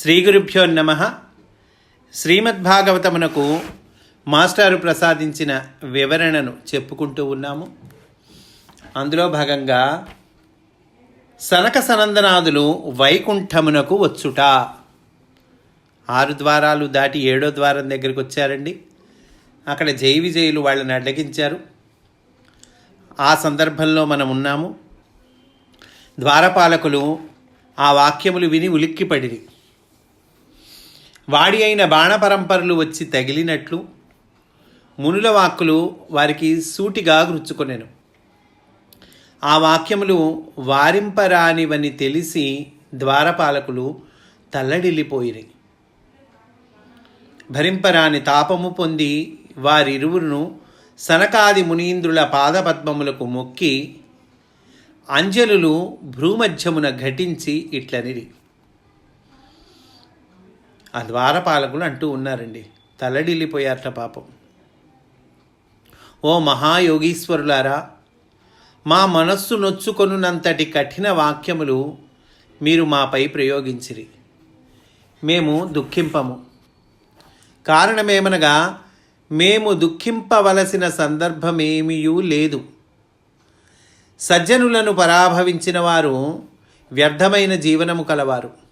శ్రీ గురుభ్యో నమ. శ్రీమద్భాగవతమునకు మాస్టారు ప్రసాదించిన వివరణను చెప్పుకుంటూ ఉన్నాము. అందులో భాగంగా సనక సనందనాదులు వైకుంఠమునకు వచ్చుట. ఆరు ద్వారాలు దాటి ఏడో ద్వారం దగ్గరికి వచ్చారండి. అక్కడ జై విజయులు వాళ్ళని అడ్డగించారు. ఆ సందర్భంలో మనం ఉన్నాము. ద్వారపాలకులు ఆ వాక్యములు విని ఉలిక్కిపడిరి. వాడి అయిన బాణపరంపరలు వచ్చి తగిలినట్లు మునుల వాక్కులు వారికి సూటిగా గుచ్చుకొనెను ఆ వాక్యములు వారింపరానివని తెలిసి ద్వారపాలకులు తల్లడిల్లిపోయిరి. భరింపరాని తాపము పొంది వారిరువురును సనకాది మునీంద్రుల పాదపద్మములకు మొక్కి అంజలులు భ్రూమధ్యమున ఘటించి ఇట్లనిరి. ఆ ద్వారపాలకులు అంటూ ఉన్నారండి తలడిల్లిపోయారట పాపం. ఓ మహాయోగీశ్వరులారా మా మనస్సు నొచ్చుకొనున్నంతటి కఠిన వాక్యములు మీరు మాపై ప్రయోగించిరి. మేము దుఃఖింపము. కారణమేమనగా మేము దుఃఖింపవలసిన సందర్భమేమియూ లేదు. సజ్జనులను పరాభవించిన వారు వ్యర్థమైన జీవనము కలవారు.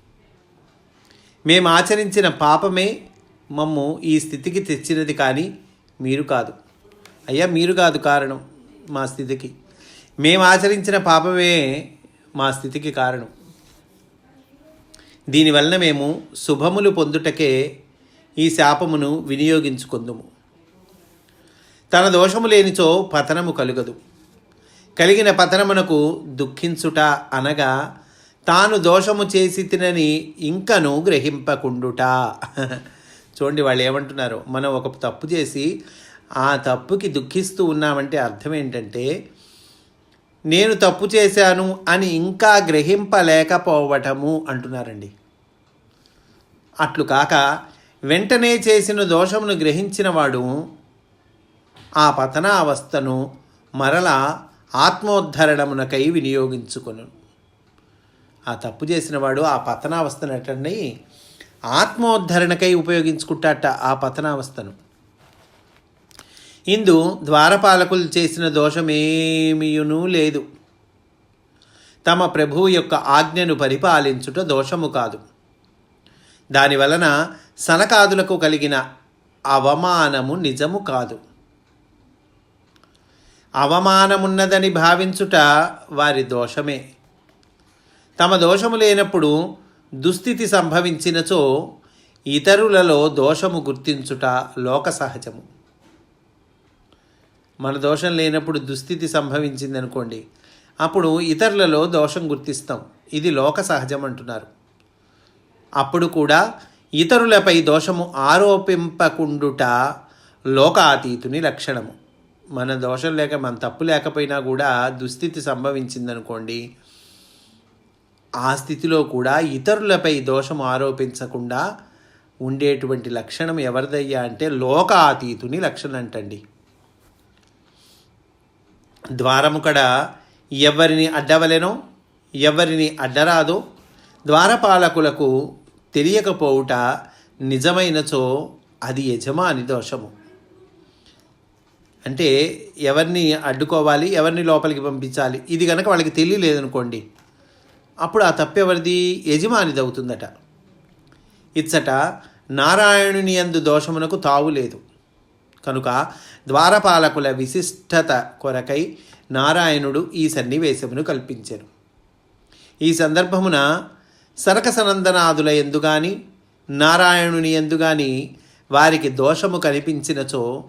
మేము ఆచరించిన పాపమే మమ్ము ఈ స్థితికి తెచ్చినది కానీ మీరు కాదు. అయ్యా మీరు కాదు కారణం మా స్థితికి. మేము ఆచరించిన పాపమే మా స్థితికి కారణం. దీనివలన మేము శుభములు పొందుటకే ఈ శాపమును వినియోగించుకుందుము. తన దోషము లేనిచో పతనము కలుగదు. కలిగిన పతనమునకు దుఃఖించుట అనగా తాను దోషము చేసి తినని ఇంకను గ్రహింపకుండుట. చూడండి వాళ్ళు ఏమంటున్నారు? మనం ఒక తప్పు చేసి ఆ తప్పుకి దుఃఖిస్తూ ఉన్నామంటే అర్థం ఏంటంటే నేను తప్పు చేశాను అని ఇంకా గ్రహింపలేకపోవటము అంటున్నారండి. అట్లు కాక వెంటనే చేసిన దోషమును గ్రహించినవాడు ఆ పతనావస్థను అవస్థను ఆత్మోద్ధరణమునకై వినియోగించుకొను. ఆ తప్పు చేసిన వాడు ఆ పతనావస్థను అటండి ఆత్మోద్ధరణకై ఉపయోగించుకుంటాట ఆ పతనావస్థను. ఇందు ద్వారపాలకులు చేసిన దోషమేమియునూ లేదు. తమ ప్రభువు యొక్క ఆజ్ఞను పరిపాలించుట దోషము కాదు. దానివలన సనకాదులకు కలిగిన అవమానము నిజము కాదు. అవమానమున్నదని భావించుట వారి దోషమే. తమ దోషము లేనప్పుడు దుస్థితి సంభవించినచో ఇతరులలో దోషము గుర్తించుట లోక సహజము మన దోషం లేనప్పుడు దుస్థితి సంభవించింది అనుకోండి అప్పుడు ఇతరులలో దోషం గుర్తిస్తాం. ఇది లోక సహజం అంటున్నారు అప్పుడు కూడా ఇతరులపై దోషము ఆరోపింపకుండుట లోకాతీతుని లక్షణము. మన దోషం లేక మన తప్పు లేకపోయినా కూడా దుస్థితి సంభవించిందనుకోండి ఆ స్థితిలో కూడా ఇతరులపై దోషం ఆరోపించకుండా ఉండేటువంటి లక్షణం ఎవరిదయ్యా అంటే లోకాతీతుని లక్షణం అంటండి ద్వారము కడ ఎవరిని అడ్డవలెనో ఎవరిని అడ్డరాదో ద్వారపాలకులకు తెలియకపోవుట నిజమైనచో అది యజమాని దోషము. అంటే ఎవరిని అడ్డుకోవాలి ఎవరిని లోపలికి పంపించాలి ఇది కనుక వాళ్ళకి తెలియలేదనుకోండి అప్పుడు ఆ తప్పెవరిది యజమానిదవుతుందట ఇచ్చట నారాయణుని యందు దోషమునకు తావు లేదు. కనుక ద్వారపాలకుల విశిష్టత కొరకై నారాయణుడు ఈ సన్నివేశమును కల్పించారు ఈ సందర్భమున సరకసనందనాదుల ఎందుగాని నారాయణుని ఎందుగాని వారికి దోషము కనిపించినచో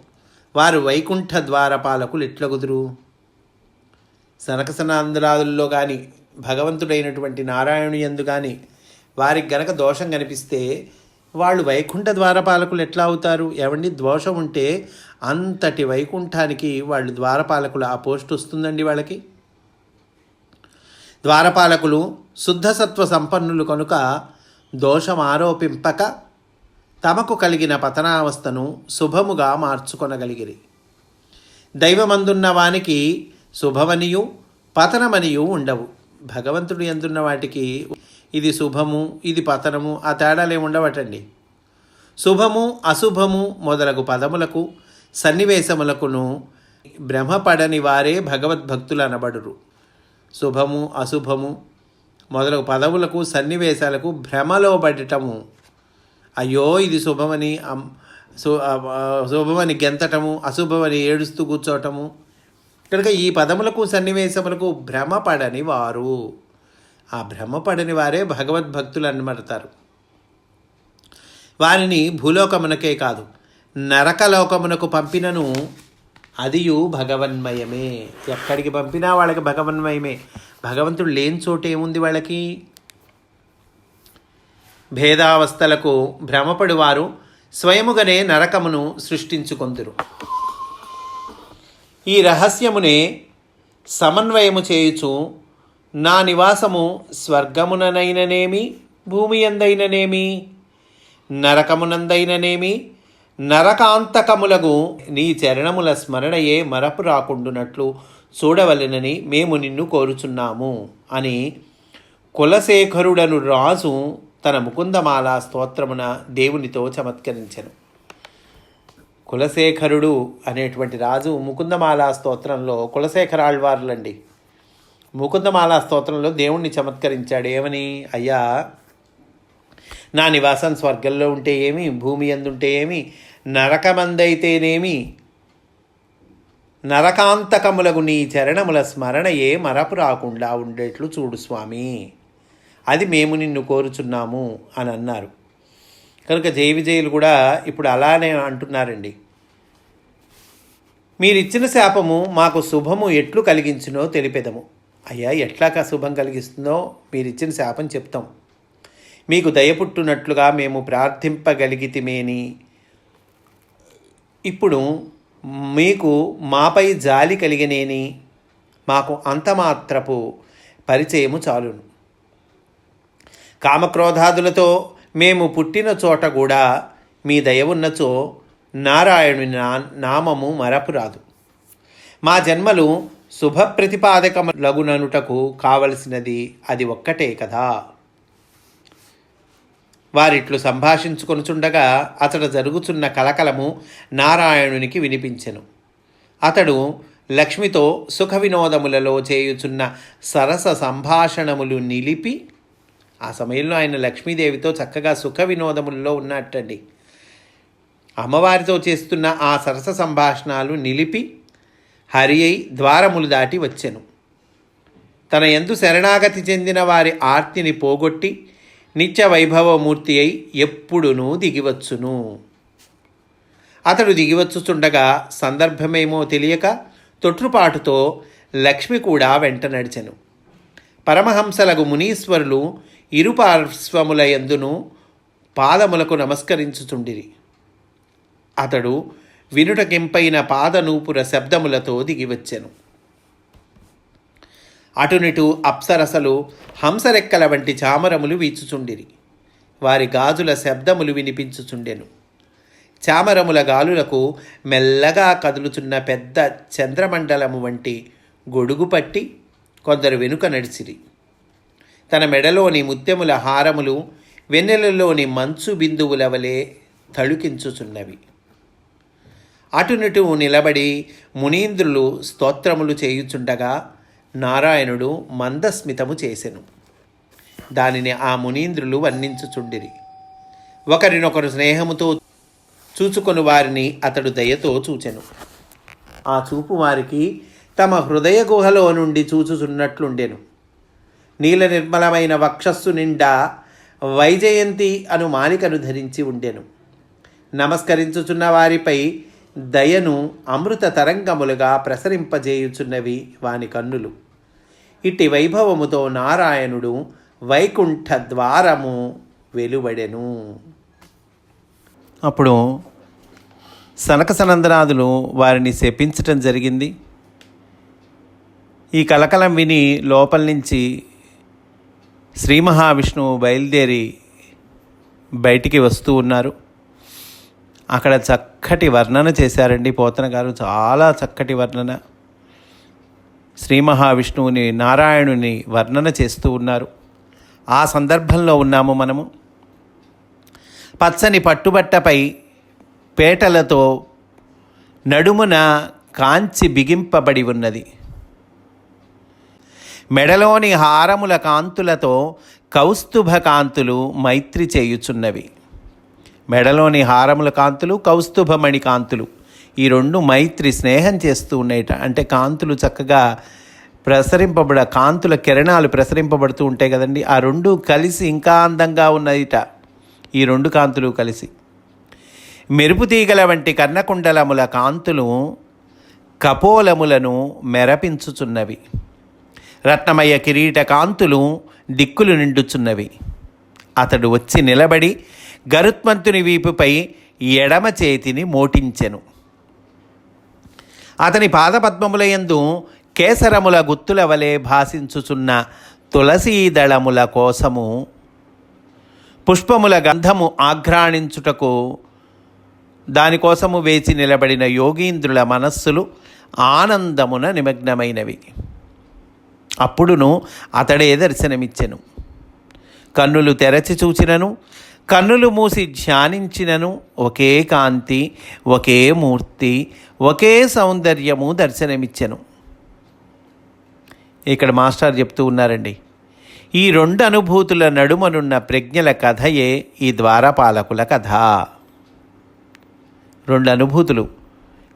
వారు వైకుంఠ ద్వారపాలకులు ఎట్లగుదురు? సనకసనాందనాదుల్లో కానీ భగవంతుడైనటువంటి నారాయణు ఎందు కానీ వారికి గనక దోషం కనిపిస్తే వాళ్ళు వైకుంఠ ద్వారపాలకులు ఎట్లా అవుతారు? ఏమండి దోషం ఉంటే అంతటి వైకుంఠానికి వాళ్ళు ద్వారపాలకులు ఆ పోస్ట్ వస్తుందండి వాళ్ళకి. ద్వారపాలకులు శుద్ధసత్వ సంపన్నులు కనుక దోషం ఆరోపింపక తమకు కలిగిన పతనావస్థను శుభముగా మార్చుకొనగలిగిరి. దైవమందున్న వానికి శుభమనియు పతనమనియు ఉండవు. భగవంతుడు ఎందున్న వాటికి ఇది శుభము ఇది పతనము ఆ తేడాలు ఏమి ఉండవటండి. శుభము అశుభము మొదలగు పదములకు సన్నివేశములకును భ్రమపడని వారే భగవద్భక్తులు అనబడురు. శుభము అశుభము మొదలగు పదవులకు సన్నివేశాలకు భ్రమలో పడటము. అయ్యో ఇది శుభమని శుభమని గెంతటము అశుభమని ఏడుస్తూ కూర్చోవటము కనుక ఈ పదములకు సన్నివేశములకు భ్రమపడని వారు. ఆ భ్రమపడని వారే భగవద్భక్తులు అనబడతారు వారిని భూలోకమునకే కాదు నరకలోకమునకు పంపినను అదియు భగవన్మయమే. ఎక్కడికి పంపినా వాళ్ళకి భగవన్మయమే. భగవంతుడు లేని చోటు ఏముంది వాళ్ళకి? భేదావస్థలకు భ్రమపడి వారు స్వయముగానే నరకమును సృష్టించుకొందురు. ఈ రహస్యమునే సమన్వయము చేయుచు నా నివాసము స్వర్గముననైననేమి భూమి ఎందైననేమి నరకమునందైననేమి నరకాంతకములగు నీ చరణముల స్మరణయే మరపు రాకుండునట్లు చూడవలెనని మేము నిన్ను కోరుచున్నాము అని కులశేఖరుడను రాజు తన ముకుందమాల స్తోత్రమున దేవునితో చమత్కరించెను. కులశేఖరుడు అనేటువంటి రాజు ముకుందమాల స్తోత్రంలో కులశేఖరాళ్వార్లండి. ముకుందమాల స్తోత్రంలో దేవుణ్ణి చమత్కరించాడు. ఏమని? అయ్యా నా నివాసం స్వర్గంలో ఉంటే ఏమి? భూమి ఎందుంటే ఏమి? నరకమందైతేనేమి? నరకాంతకములకు నీ చరణముల స్మరణయే మరపు రాకుండా ఉండేట్లు చూడు స్వామి. అది మేము నిన్ను కోరుచున్నాము అని అన్నారు కనుక జయ విజయులు కూడా ఇప్పుడు అలానే అంటున్నారండి. మీరిచ్చిన శాపము మాకు శుభము ఎట్లు కలిగించునో తెలిపెదము. అయ్యా ఎట్లాక శుభం కలిగిస్తుందో మీరిచ్చిన శాపం చెప్తాం. మీకు దయపుట్టునట్లుగా మేము ప్రార్థింపగలిగితిమేని. ఇప్పుడు మీకు మాపై జాలి కలిగినేని. మాకు అంతమాత్రపు పరిచయము చాలును. కామక్రోధాదులతో మేము పుట్టిన చోట కూడా మీ దయ ఉన్నచో నారాయణుని నా నామము మరపురాదు మా జన్మలు శుభప్రతిపాదకములగుననుటకు కావలసినది అది ఒక్కటే కదా. వారిట్లు సంభాషించుకొనుచుండగా అతడు జరుగుచున్న కలకలము నారాయణునికి వినిపించెను. అతడు లక్ష్మితో సుఖ వినోదములలో చేయుచున్న సరస సంభాషణములు నిలిపి ఆ సమయంలో ఆయన లక్ష్మీదేవితో చక్కగా సుఖ వినోదముల్లో ఉన్నట్టండి. అమ్మవారితో చేస్తున్న ఆ సరస సంభాషణలు నిలిపి హరి అయి ద్వారములు దాటి వచ్చెను. తన ఎందు శరణాగతి చెందిన వారి ఆర్తిని పోగొట్టి నిత్య వైభవమూర్తి అయి ఎప్పుడునూ దిగివచ్చును అతడు దిగివచ్చుచుండగా సందర్భమేమో తెలియక తొట్రుపాటుతో లక్ష్మి కూడా వెంట నడిచెను. పరమహంసలగు మునీశ్వరులు ఇరు పార్శ్వముల యందును పాదములకు నమస్కరించుచుండిరి. అతడు వినుటకెంపైన పాదనూపుర శబ్దములతో దిగివచ్చెను. అటునిటు అప్సరసలు హంసరెక్కల వంటి చామరములు వీచుచుండిరి. వారి గాజుల శబ్దములు వినిపించుచుండెను. చామరముల గాలులకు మెల్లగా కదులుచున్న పెద్ద చంద్రమండలము వంటి గొడుగు పట్టి కొందరు వెనుక నడిచిరి తన మెడలోని ముత్యముల హారములు వెన్నెలలోని మంచు బిందువుల వలె తళుకించుచున్నవి. అటునిటు నిలబడి మునీంద్రులు స్తోత్రములు చేయుచుండగా నారాయణుడు మందస్మితము చేసెను. దానిని ఆ మునీంద్రులు వర్ణించుచుండిరి. ఒకరినొకరు స్నేహముతో చూచుకొని వారిని అతడు దయతో చూచెను. ఆ చూపు వారికి తమ హృదయ గుహలో నుండి చూచుచున్నట్లుండెను. నీల నిర్మలమైన వక్షస్సు నిండా వైజయంతి అను మాలికను ధరించి ఉండెను. నమస్కరించుచున్న వారిపై దయను అమృత తరంగములుగా ప్రసరింపజేయుచున్నవి వాని కన్నులు. ఇట్టి వైభవముతో నారాయణుడు వైకుంఠ ద్వారము వెలువడెను. అప్పుడు సనక సనందనాథులు వారిని శపించటం జరిగింది. ఈ కలకలం విని లోపల నుంచి శ్రీ మహావిష్ణువు బయలుదేరి బయటికి వస్తూ ఉన్నారు. అక్కడ చక్కటి వర్ణన చేశారండి పోతన గారు. చాలా చక్కటి వర్ణన. శ్రీ మహావిష్ణువుని నారాయణుని వర్ణన చేస్తూ ఉన్నారు. ఆ సందర్భంలో ఉన్నాము మనము. పచ్చని పట్టుబట్టపై పేటలతో నడుమున కాంచి బిగింపబడి ఉన్నది. మెడలోని హారముల కాంతులతో కౌస్తుభ కాంతులు మైత్రి చేయుచున్నవి. మెడలోని హారముల కాంతులు కౌస్తుభమణి కాంతులు ఈ రెండు మైత్రి స్నేహం చేస్తూ ఉన్నాయిట అంటే కాంతులు చక్కగా ప్రసరింపబడ కాంతుల కిరణాలు ప్రసరింపబడుతూ ఉంటాయి కదండి. ఆ రెండు కలిసి ఇంకా అందంగా ఉన్నదిట. ఈ రెండు కాంతులు కలిసి. మెరుపు తీగల వంటి కర్ణకుండలముల కాంతులు కపోలములను మెరపించుచున్నవి. రత్నమయ కిరీట కాంతులు దిక్కులు నిండుచున్నవి. అతడు వచ్చి నిలబడి గరుత్మంతుని వీపుపై ఎడమ చేతిని మోటించెను. అతని పాదపద్మములయందు కేసరముల గుత్తుల వలె భాసించుచున్న తులసీదళముల కోసము పుష్పముల గంధము ఆఘ్రాణించుటకు దానికోసము వేచి నిలబడిన యోగీంద్రుల మనస్సులు ఆనందమున నిమగ్నమైనవి. అప్పుడును అతడే దర్శనమిచ్చెను. కన్నులు తెరచి చూచినను కన్నులు మూసి ధ్యానించినను ఒకే కాంతి ఒకే మూర్తి ఒకే సౌందర్యము దర్శనమిచ్చెను. ఇక్కడ మాస్టర్ చెప్తూ ఉన్నారండి ఈ రెండు అనుభూతుల నడుమనున్న ప్రజ్ఞల కథయే ఈ ద్వారపాలకుల కథ. రెండు అనుభూతులు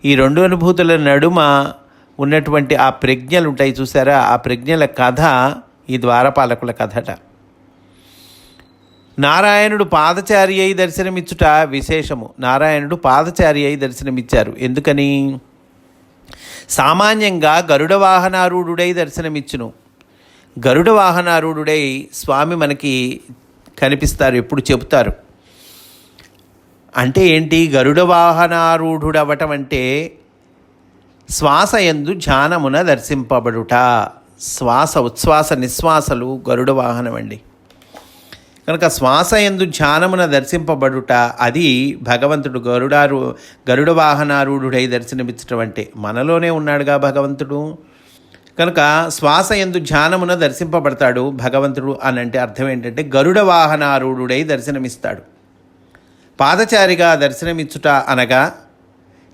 ఈ రెండు అనుభూతుల నడుమ ఉన్నటువంటి ఆ ప్రజ్ఞలు ఉంటాయి చూసారా? ఆ ప్రజ్ఞల కథ ఈ ద్వారపాలకుల కథట. నారాయణుడు పాదచారి అయి దర్శనమిచ్చుట విశేషము. నారాయణుడు పాదచారి అయి దర్శనమిచ్చారు. ఎందుకని? సామాన్యంగా గరుడ వాహనారూఢుడై దర్శనమిచ్చును. గరుడ వాహనారూఢుడై స్వామి మనకి కనిపిస్తారు ఎప్పుడు చెబుతారు. అంటే ఏంటి? గరుడ వాహనారూఢుడవటం అంటే శ్వాస ఎందు ధ్యానమున దర్శింపబడుట. శ్వాస ఉచ్ఛ్వాస నిశ్వాసలు గరుడ వాహనం అండి కనుక శ్వాస ఎందు ధ్యానమున దర్శింపబడుట అది భగవంతుడు గరుడారు గరుడ వాహనారూఢుడై దర్శనమిచ్చటం అంటే మనలోనే ఉన్నాడుగా భగవంతుడు. కనుక శ్వాస ఎందు ధ్యానమున దర్శింపబడతాడు భగవంతుడు అని అంటే అర్థం ఏంటంటే గరుడ వాహనారూఢుడై దర్శనమిస్తాడు. పాదచారిగా దర్శనమిచ్చుట అనగా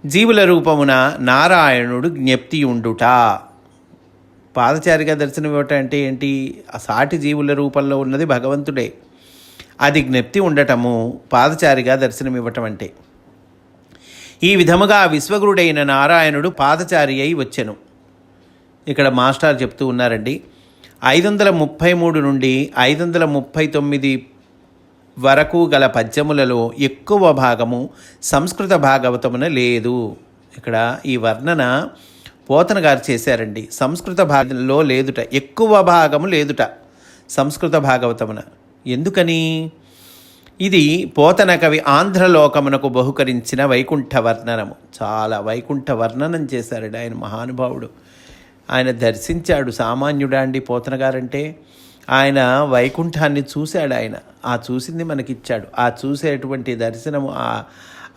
జీవుల రూపమున నారాయణుడు జ్ఞప్తి ఉండుట పాదచారిగా దర్శనం ఇవ్వటం అంటే ఏంటి? ఆ సాటి జీవుల రూపంలో ఉన్నది భగవంతుడే. అది జ్ఞప్తి ఉండటము పాదచారిగా దర్శనం ఇవ్వటం అంటే. ఈ విధముగా విశ్వగురుడైన నారాయణుడు పాదచారి అయి వచ్చెను. ఇక్కడ మాస్టర్ చెప్తూ ఉన్నారండి ఐదు వందల ముప్పై మూడు నుండి ఐదు వందల ముప్పై తొమ్మిది వరకు గల పద్యములలో ఎక్కువ భాగము సంస్కృత భాగవతమున లేదు. ఇక్కడ ఈ వర్ణన పోతన గారు చేశారండి. సంస్కృత భాగంలో లేదుట ఎక్కువ భాగము లేదుట సంస్కృత భాగవతమున. ఎందుకని? ఇది పోతన కవి ఆంధ్రలోకమునకు బహుకరించిన వైకుంఠ వర్ణనము. చాలా వైకుంఠ వర్ణనం చేశారండి ఆయన మహానుభావుడు. ఆయన దర్శించాడు సామాన్యుడా అండి పోతన గారంటే. ఆయన వైకుంఠాన్ని చూశాడు ఆయన. ఆ చూసింది మనకిచ్చాడు. ఆ చూసేటువంటి దర్శనము ఆ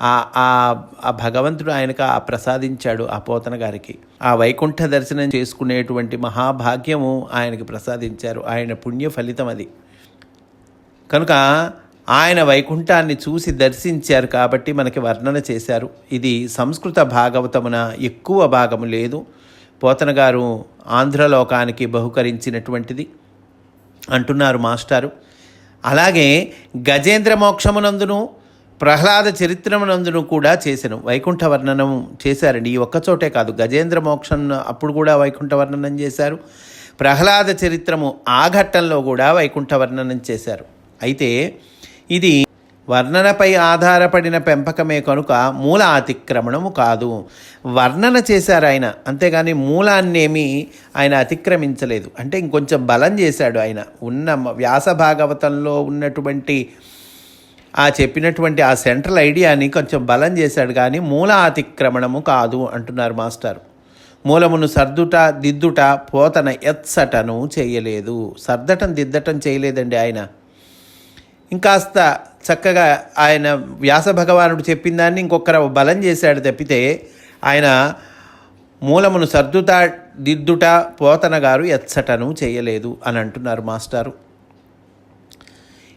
ఆ- ఆ ఆ భగవంతుడు ఆయనకు ఆ ప్రసాదించాడు ఆ పోతన గారికి. ఆ వైకుంఠ దర్శనం చేసుకునేటువంటి మహాభాగ్యము ఆయనకి ప్రసాదించారు. ఆయన పుణ్య ఫలితం అది. కనుక ఆయన వైకుంఠాన్ని చూసి దర్శించారు కాబట్టి మనకి వర్ణన చేశారు. ఇది సంస్కృత భాగవతమున ఎక్కువ భాగము లేదు. పోతన గారు ఆంధ్రలోకానికి బహుకరించినటువంటిది. అంటున్నారు మాస్టారు. అలాగే గజేంద్ర మోక్షమునందును ప్రహ్లాద చరిత్రమునందును కూడా చేశాను. వైకుంఠ వర్ణనం చేశారండి. ఈ ఒక్కచోటే కాదు. గజేంద్ర మోక్షం అప్పుడు కూడా వైకుంఠ వర్ణనం చేశారు. ప్రహ్లాద చరిత్రము ఆ ఘట్టంలో కూడా వైకుంఠ వర్ణనం చేశారు. అయితే ఇది వర్ణనపై ఆధారపడిన పెంపకమే కనుక మూల అతిక్రమణము కాదు. వర్ణన చేశారు ఆయన. అంతేగాని మూలాన్నేమి ఆయన అతిక్రమించలేదు. అంటే ఇంకొంచెం బలం చేశాడు ఆయన. ఉన్న వ్యాస భాగవతంలో ఉన్నటువంటి ఆ చెప్పినటువంటి ఆ సెంట్రల్ ఐడియాని కొంచెం బలం చేశాడు. కానీ మూల అతిక్రమణము కాదు అంటున్నారు మాస్టర్. మూలమును సర్దుట దిద్దుట పోతన ఎత్సటను చేయలేదు. సర్దటం దిద్దటం చేయలేదండి ఆయన. ఇంకాస్త చక్కగా ఆయన వ్యాస భగవానుడు చెప్పిన దాన్ని ఇంకొకరు బలం చేశాడు తప్పితే ఆయన మూలమును సర్దుట దిద్దుట పోతన గారు ఎచ్చటను చేయలేదు అని అంటున్నారు మాస్టారు.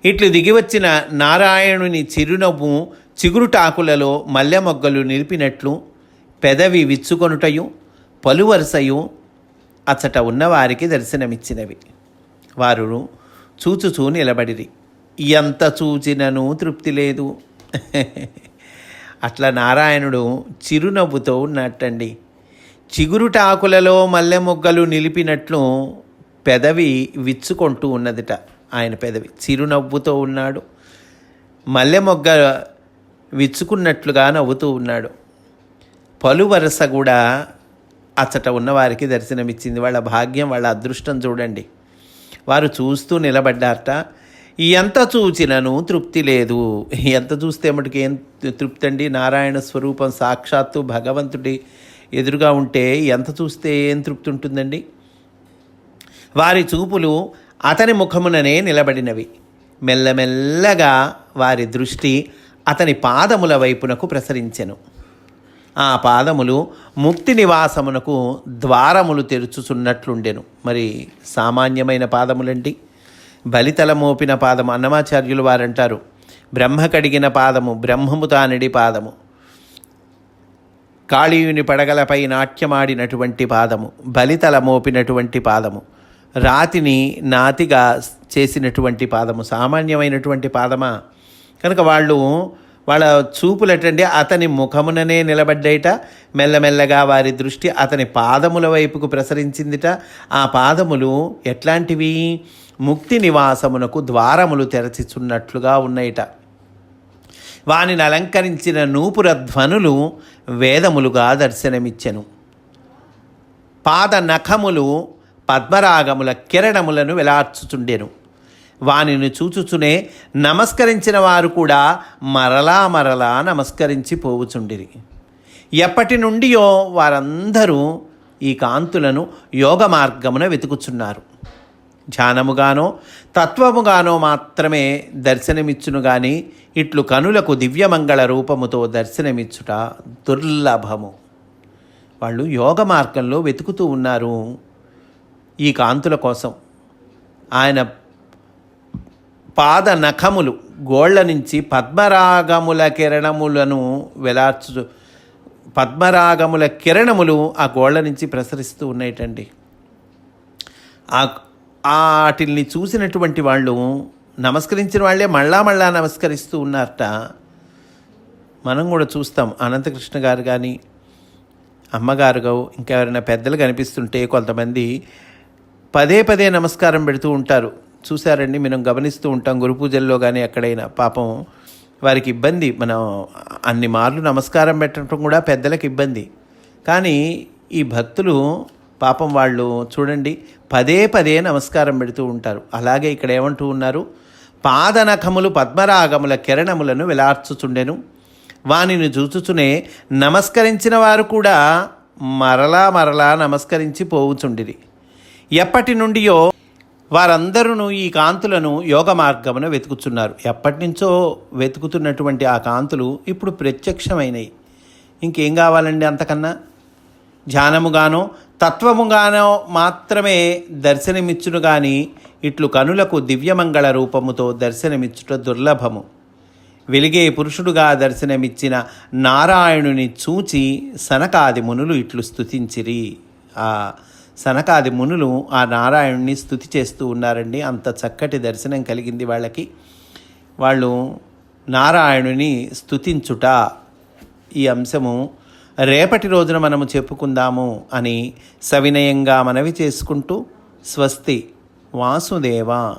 ఇట్లు దిగివచ్చిన నారాయణుని చిరునవ్వు చిగురుటాకులలో మల్లె మొగ్గలు నిలిపినట్లు పెదవి విచ్చుకొనుటయు పలువరుసయు అచ్చట ఉన్నవారికి దర్శనమిచ్చినవి. వారు చూచుచూ నిలబడిరి. ఎంత చూచినను తృప్తి లేదు. అట్లా నారాయణుడు చిరునవ్వుతో ఉన్నట్టండి. చిగురుటాకులలో మల్లె మొగ్గలు నిలిపినట్లు పెదవి విచ్చుకుంటూ ఉన్నదిట ఆయన పెదవి. చిరునవ్వుతో ఉన్నాడు. మల్లె మొగ్గ విచ్చుకున్నట్లుగా నవ్వుతూ ఉన్నాడు. పలు వరస కూడా అచ్చట ఉన్నవారికి దర్శనమిచ్చింది. వాళ్ళ భాగ్యం వాళ్ళ అదృష్టం చూడండి. వారు చూస్తూ నిలబడ్డారట. ఎంత చూచినను తృప్తి లేదు. ఎంత చూస్తే మటుకు ఏం తృప్తి అండి నారాయణ స్వరూపం సాక్షాత్తు భగవంతుడి ఎదురుగా ఉంటే ఎంత చూస్తే ఏం తృప్తి ఉంటుందండి వారి చూపులు అతని ముఖముననే నిలబడినవి. మెల్లమెల్లగా వారి దృష్టి అతని పాదముల వైపునకు ప్రసరించెను. ఆ పాదములు ముక్తి నివాసమునకు ద్వారములు తెరుచుచున్నట్లుండెను. మరి సామాన్యమైన పాదములండి? బలితల మోపిన పాదము. అన్నమాచార్యులు వారంటారు బ్రహ్మ కడిగిన పాదము బ్రహ్మము తానిడి పాదము. కాళీయుని పడగలపై నాట్యమాడినటువంటి పాదము బలితల మోపినటువంటి పాదము. రాతిని నాతిగా చేసినటువంటి పాదము సామాన్యమైనటువంటి పాదమా? కనుక వాళ్ళు వాళ్ళ చూపులటండి అతని ముఖముననే నిలబడ్డేట. మెల్లమెల్లగా వారి దృష్టి అతని పాదముల వైపుకు ప్రసరించిందిట. ఆ పాదములు ఎట్లాంటివి? ముక్తి నివాసమునకు ద్వారములు తెరచిచున్నట్లుగా ఉన్నాయిట. వానిని అలంకరించిన నూపుర ధ్వనులు వేదములుగా దర్శనమిచ్చెను. పాద నఖములు పద్మరాగముల కిరణములను వెలార్చుచుండెను. వానిని చూచుచునే నమస్కరించిన వారు కూడా మరలా మరలా నమస్కరించి పోవుచుండిరి. ఎప్పటి నుండియో వారందరూ ఈ కాంతులను యోగ మార్గమున వెతుకుచున్నారు. ధ్యానముగానో తత్వముగానో మాత్రమే దర్శనమిచ్చును గాని ఇట్లు కనులకు దివ్యమంగళ రూపముతో దర్శనమిచ్చుట దుర్లభము. వాళ్ళు యోగ మార్గంలో వెతుకుతూ ఉన్నారు ఈ కాంతుల కోసం. ఆయన పాద నఖములు గోళ్ళ నుంచి పద్మరాగముల కిరణములను వెలార్చు పద్మరాగముల కిరణములు ఆ గోళ్ళ నుంచి ప్రసరిస్తూ ఉన్నాయిటండి. ఆ వాటిల్ని చూసినటువంటి వాళ్ళు నమస్కరించిన వాళ్ళే మళ్ళా మళ్ళా నమస్కరిస్తూ ఉన్నారట. మనం కూడా చూస్తాం. అనంతకృష్ణ గారు కానీ అమ్మగారుగా ఇంకెవరైనా పెద్దలు కనిపిస్తుంటే కొంతమంది పదే పదే నమస్కారం పెడుతూ ఉంటారు. చూసారండి మనం గమనిస్తూ ఉంటాం. గురు పూజల్లో కానీ ఎక్కడైనా పాపం వారికి ఇబ్బంది. మనం అన్ని మార్లు నమస్కారం పెట్టడం కూడా పెద్దలకు ఇబ్బంది. కానీ ఈ భక్తులు పాపం వాళ్ళు చూడండి పదే పదే నమస్కారం పెడుతూ ఉంటారు. అలాగే ఇక్కడ ఏమంటూ ఉన్నారు పాదనఖములు పద్మరాగముల కిరణములను వెలార్చుచుండెను. వానిని చూచుచునే నమస్కరించిన వారు కూడా మరలా మరలా నమస్కరించి పోవుచుండిరి. ఎప్పటి నుండియో వారందరూ ఈ కాంతులను యోగ మార్గమున వెతుకుతున్నారు ఎప్పటి నుంచో వెతుకుతున్నటువంటి ఆ కాంతులు ఇప్పుడు ప్రత్యక్షమైనవి ఇంకేం కావాలండి అంతకన్నా? ధ్యానముగానో తత్వముగానో మాత్రమే దర్శనమిచ్చును గాని ఇట్లు కనులకు దివ్యమంగళ రూపముతో దర్శనమిచ్చుట దుర్లభము. వెలిగే పురుషుడుగా దర్శనమిచ్చిన నారాయణుని చూచి సనకాది మునులు ఇట్లు స్థుతించిరి ఆ సనకాది మునులు ఆ నారాయణుని స్థుతి చేస్తూ ఉన్నారండి. అంత చక్కటి దర్శనం కలిగింది వాళ్ళకి. వాళ్ళు నారాయణుని స్థుతించుట ఈ అంశము రేపటి రోజున మనము చెప్పుకుందాము అని సవినయంగా మనవి చేసుకుంటూ స్వస్తి వాసుదేవ.